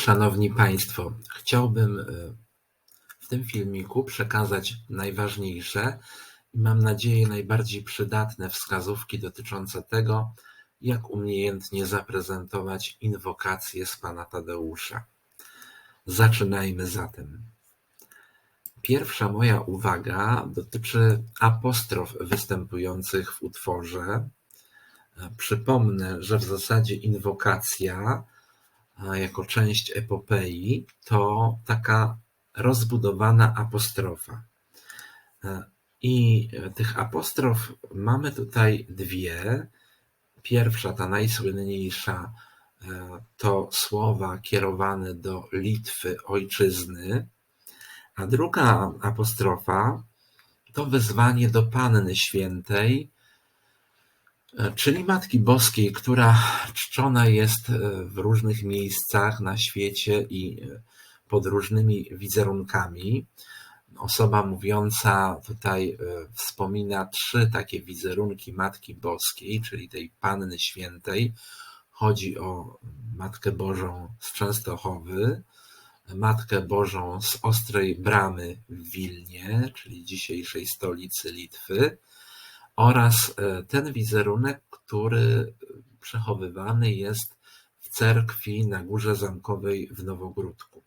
Szanowni Państwo, chciałbym e, w tym filmiku przekazać najważniejsze i mam nadzieję najbardziej przydatne wskazówki dotyczące tego, jak umiejętnie zaprezentować inwokację z Pana Tadeusza. Zaczynajmy zatem. Pierwsza moja uwaga dotyczy apostrof występujących w utworze. E, Przypomnę, że w zasadzie inwokacja jako część epopei to taka rozbudowana apostrofa. E, I tych apostrof mamy tutaj dwie. Pierwsza, ta najsłynniejsza, e, to słowa kierowane do Litwy, ojczyzny, a druga apostrofa to wezwanie do Panny Świętej, czyli Matki Boskiej, która czczona jest e, w różnych miejscach na świecie i e, pod różnymi wizerunkami. Osoba mówiąca tutaj wspomina trzy takie wizerunki Matki Boskiej, czyli tej Panny Świętej. Chodzi o Matkę Bożą z Częstochowy, Matkę Bożą z Ostrej Bramy w Wilnie, czyli dzisiejszej stolicy Litwy, oraz e, ten wizerunek, który przechowywany jest w cerkwi na Górze Zamkowej w Nowogródku.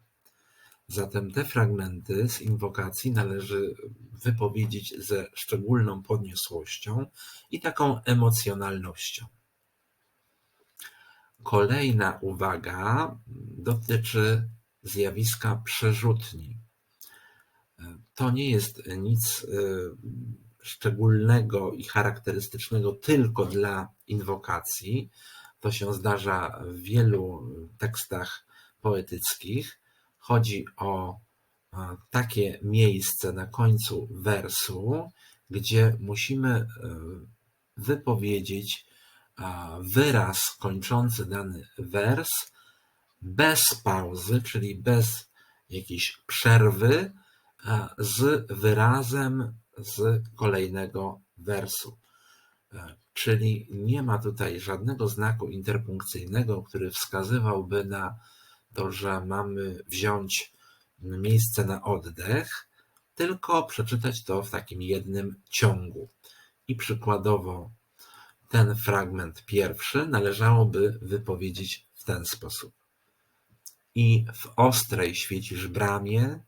Zatem te fragmenty z inwokacji należy wypowiedzieć ze szczególną podniosłością i taką emocjonalnością. Kolejna uwaga dotyczy zjawiska przerzutni. To nie jest nic e, szczególnego i charakterystycznego tylko dla inwokacji. To się zdarza w wielu tekstach poetyckich. Chodzi o e, takie miejsce na końcu wersu, gdzie musimy e, wypowiedzieć wyraz kończący dany wers bez pauzy, czyli bez jakiejś przerwy, z wyrazem z kolejnego wersu. E, czyli nie ma tutaj żadnego znaku interpunkcyjnego, który wskazywałby na to, że mamy wziąć miejsce na oddech, tylko przeczytać to w takim jednym ciągu. I przykładowo ten fragment pierwszy należałoby wypowiedzieć w ten sposób. I w ostrej świecisz bramie,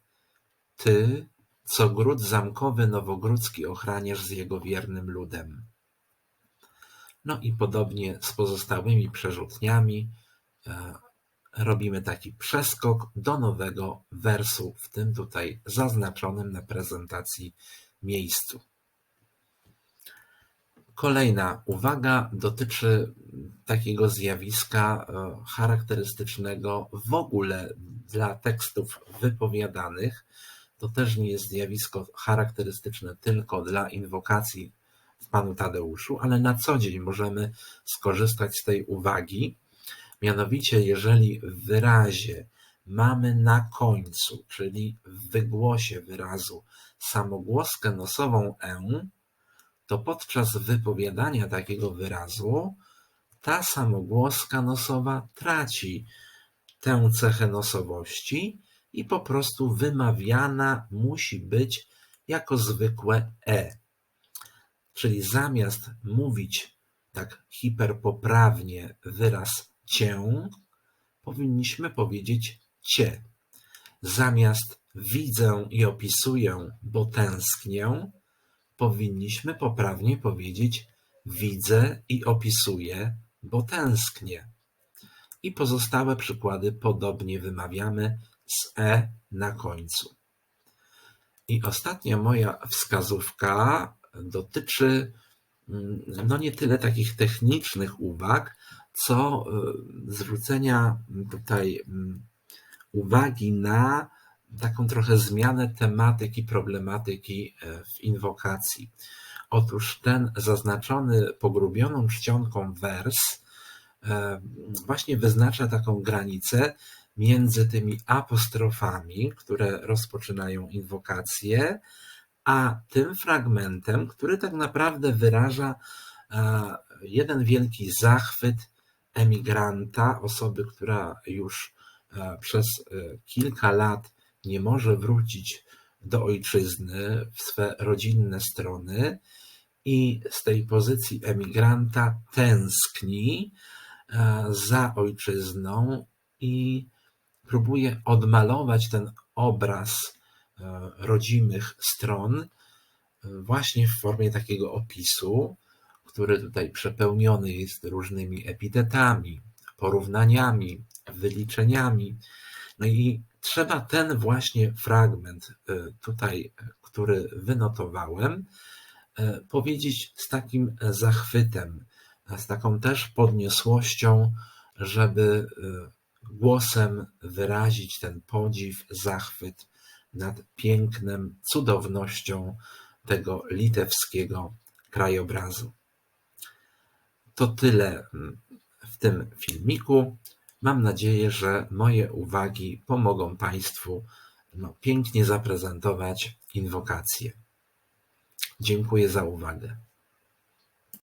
ty, co gród zamkowy nowogródzki ochraniasz z jego wiernym ludem. No i podobnie z pozostałymi przerzutniami e, robimy taki przeskok do nowego wersu, w tym tutaj zaznaczonym na prezentacji miejscu. Kolejna uwaga dotyczy takiego zjawiska e, charakterystycznego w ogóle dla tekstów wypowiadanych. To też nie jest zjawisko charakterystyczne tylko dla inwokacji w Panu Tadeuszu, ale na co dzień możemy skorzystać z tej uwagi. Mianowicie, jeżeli w wyrazie mamy na końcu, czyli w wygłosie wyrazu, samogłoskę nosową e, to podczas wypowiadania takiego wyrazu ta samogłoska nosowa traci tę cechę nosowości i po prostu wymawiana musi być jako zwykłe e. Czyli zamiast mówić tak hiperpoprawnie wyraz cię, powinniśmy powiedzieć cie. Zamiast widzę i opisuję, bo tęsknię, powinniśmy poprawnie powiedzieć widzę i opisuję, bo tęsknię. I pozostałe przykłady podobnie wymawiamy z e na końcu. I ostatnia moja wskazówka dotyczy mm, no nie tyle takich technicznych uwag, co y, zwrócenia tutaj mm, uwagi na taką trochę zmianę tematyki, problematyki e, w inwokacji. Otóż ten zaznaczony pogrubioną czcionką wers e, właśnie wyznacza taką granicę między tymi apostrofami, które rozpoczynają inwokację, a tym fragmentem, który tak naprawdę wyraża e, jeden wielki zachwyt emigranta, osoby, która już e, przez e, kilka lat nie może wrócić do ojczyzny, w swe rodzinne strony i z tej pozycji emigranta tęskni za ojczyzną i próbuje odmalować ten obraz rodzimych stron właśnie w formie takiego opisu, który tutaj przepełniony jest różnymi epitetami, porównaniami, wyliczeniami. No i trzeba ten właśnie fragment y, tutaj, który wynotowałem, powiedzieć z takim zachwytem, z taką też podniosłością, żeby głosem wyrazić ten podziw, zachwyt nad pięknem, cudownością tego litewskiego krajobrazu. To tyle mm, w tym filmiku. Mam nadzieję, że moje uwagi pomogą Państwu no, pięknie zaprezentować inwokację. Dziękuję za uwagę.